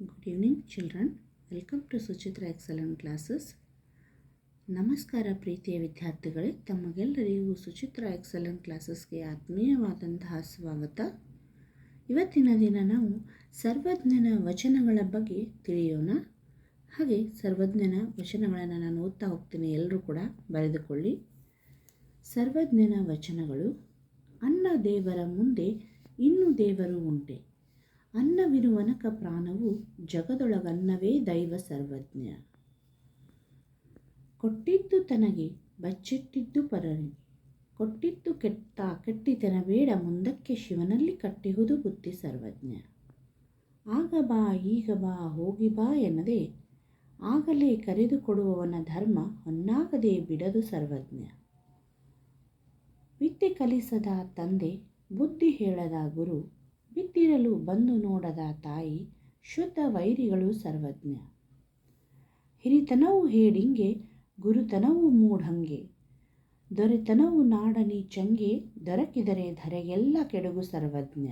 Good evening children welcome to Suchitra excellent classes ನಮಸ್ಕಾರ ಪ್ರೀತಿಯ ವಿದ್ಯಾರ್ಥಿಗಳೇ, ತಮಗೆಲ್ಲರಿಗೂ ಸುಚಿತ್ರ ಎಕ್ಸಲೆಂಟ್ ಕ್ಲಾಸಸ್ಗೆ ಆತ್ಮೀಯವಾದಂತಹ ಸ್ವಾಗತ. ಇವತ್ತಿನ ದಿನ ನಾವು ಸರ್ವಜ್ಞನ ವಚನಗಳ ಬಗ್ಗೆ ತಿಳಿಯೋಣ. ಹಾಗೆ ಸರ್ವಜ್ಞನ ವಚನಗಳನ್ನು ನಾನು ಓದ್ತಾ ಹೋಗ್ತೀನಿ ಎಲ್ಲರೂ ಕೂಡ ಬರೆದುಕೊಳ್ಳಿ. ಸರ್ವಜ್ಞನ ವಚನಗಳು, ಅನ್ನ ದೇವರ ಮುಂದೆ ಇನ್ನು ದೇವರು ಉಂಟೆ. ಅನ್ನವಿರುವನಕ ಪ್ರಾಣವು ಜಗದೊಳಗನ್ನವೇ ದೈವ ಸರ್ವಜ್ಞ ಕೊಟ್ಟಿದ್ದು ತನಗೆ ಬಚ್ಚಿಟ್ಟಿದ್ದು ಪರರಿಗೆ ಕೊಟ್ಟಿದ್ದು ಕೆಟ್ಟ, ಕೆಟ್ಟಿತನ ಬೇಡ, ಮುಂದಕ್ಕೆ ಶಿವನಲ್ಲಿ ಕಟ್ಟಿಹುದು ಬುದ್ಧಿ ಸರ್ವಜ್ಞ. ಆಗ ಬಾ, ಈಗ ಬಾ, ಹೋಗಿ ಬಾ ಎನ್ನದೆ ಆಗಲೇ ಕರೆದುಕೊಡುವವನ ಧರ್ಮ ಹೊನ್ನಾಗದೆ ಬಿಡದು ಸರ್ವಜ್ಞ. ವಿದ್ಯೆ ಕಲಿಸದ ತಂದೆ ಬುದ್ಧಿ ಹೇಳದ ಗುರು ಬಿದ್ದಿರಲು ಬಂದು ನೋಡದ ತಾಯಿ ಶುದ್ಧ ವೈರಿಗಳು ಸರ್ವಜ್ಞ. ಹಿರಿತನವು ಹೇಡಿಂಗೆ, ಗುರುತನವು ಮೂಢಂಗೆ. ದೊರೆತನವು ನಾಡನಿ ಚಂಗೆ, ದೊರಕಿದರೆ ಧರೆಗೆಲ್ಲ ಕೆಡುಗು ಸರ್ವಜ್ಞ.